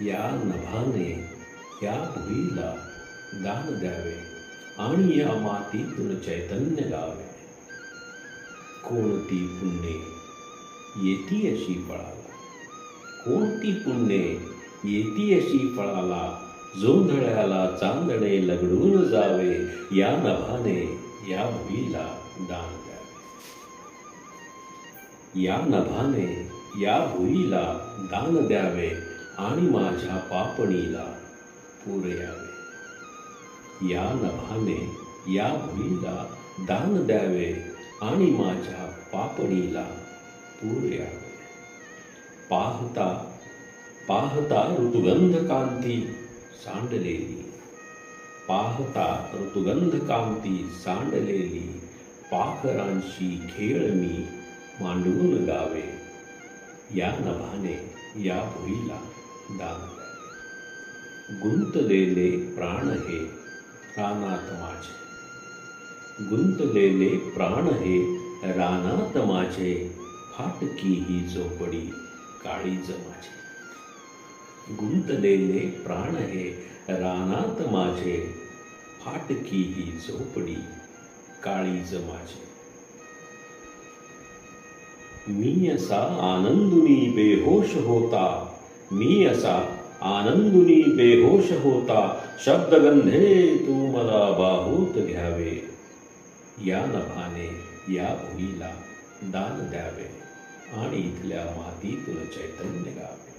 या नभाने, या भुईला दान द्यावे आणि या मातीतून चैतन्य गावे। कोणती पुण्ये, येती अशी फळाला। कोणती पुण्ये, येती अशी फळाला जोंधळ्याला चांदणे लगडून जावे, या नभाने, या भुईला दान द्यावे या नभाने, या भुईला दान द्यावे आणि माझ्या पापणीला पूर यावे. या नभाने या भुईला दान द्यावे आणि माझ्या पापणीला पूर यावे. पाहता पाहता ऋतुगंध कांती सांडलेली. पाहता ऋतुगंध कांती सांडलेली. पाखरांशी खेळ मी मांडून गावे. या नभाने या भुईला दान। गुंतलेले प्राण हे, रानात माझे। गुंतलेले प्राण हे, रानात माझे। फाटकी ही झोपडी काळीज माझे गुंतलेले प्राण हे, रानात माझे। फाटकी ही झोपडी काळीज माझे मी असा आनंदुनी बेहोश होता मी असा आनंदुनी बेहोश होता. शब्दगंधे तू मला बाहूत घ्यावे. या नभाने या भुईला दान द्यावे. आणि इथल्या मातीतून चैतन्य गावे.